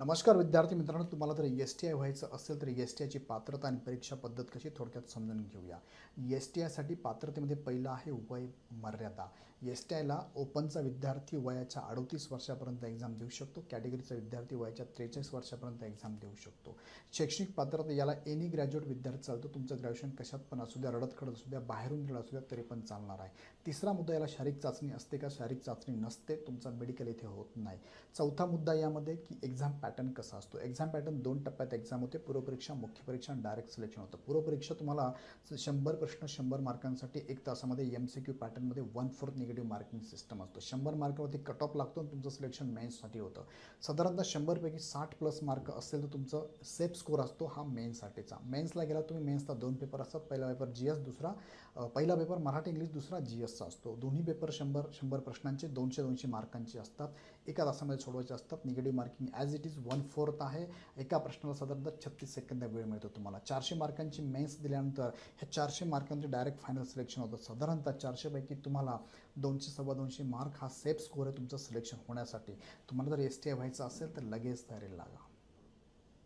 नमस्कार विद्यार्थी मित्रांनो तुम्हाला जर एस टी आय व्हायचं असेल तर एस टी आयची पात्रता आणि परीक्षा पद्धत कशी थोडक्यात समजून घेऊया. एस टी आयसाठी पात्रतेमध्ये पहिलं आहे वय मर्यादा. एस टी आयला ओपनचा विद्यार्थी वयाच्या अडतीस वर्षापर्यंत एक्झाम देऊ शकतो कॅटेगरीचा विद्यार्थी वयाच्या त्रेचाळीस वर्षापर्यंत एक्झाम देऊ शकतो. शैक्षणिक पात्रता याला एनी ग्रॅज्युएट विद्यार्थी चालतो तुमचं ग्रॅज्युएशन कशात पण असू द्या रडत खडत असू द्या बाहेरून दिलं असू द्या तरी पण चालणार आहे. तिसरा मुद्दा याला शारीरिक चाचणी असते का? शारीरिक चाचणी नसते तुमचा मेडिकल इथे होत नाही. चौथा मुद्दा यामध्ये की एक्झाम पॅटर्न कसा असतो? एक्झाम पॅटर्न दोन टप्प्यात एक्झाम होते. पूर्वपरीक्षा मुख्य परीक्षा आणि डायरेक्ट सिलेक्शन होतं. पूर्वपरीक्षा तुम्हाला शंभर प्रश्न शंभर मार्कांसाठी एक तासामध्ये एम सी क्यू पॅटर्नमध्ये one fourth negative marking system असतो. शंभर मार्कावरती कट ऑफ लागतो आणि तुमचं सिलेक्शन मेन्ससाठी होतं. साधारणतः शंभरपैकी साठ प्लस मार्क असेल तर तुमचं सेफ स्कोर असतो हा मेन्ससाठीचा मेन्सला गेला तुम्ही मेन्सला दोन पेपर असतात. पहिला पेपर जी एस दुसरा पहिला पेपर मराठी इंग्लिश दुसरा जी एसचा असतो. दोन्ही पेपर शंभर शंभर प्रश्नांचे दोनशे दोनशे मार्कांचे असतात. एका तासामध्ये सोडवायचे असतात. Negative marking as it is one fourth आहे. एका प्रश्नाला साधारणतः छत्तीस सेकंद वेळ मिळतो तुम्हाला. चारशे मार्कांची मेन्स दिल्यानंतर ह्या चारशे मार्कांचे डायरेक्ट फायनल सिलेक्शन होतं. साधारणतः चारशेपैकी तुम्हाला दोनशे सव्वा दोनशे मार्क हा सेफ स्कोर आहे तुमचं सिलेक्शन होण्यासाठी. तुम्हाला जर एस टी आय व्हायचं असेल तर लगेच तयारीला लागा.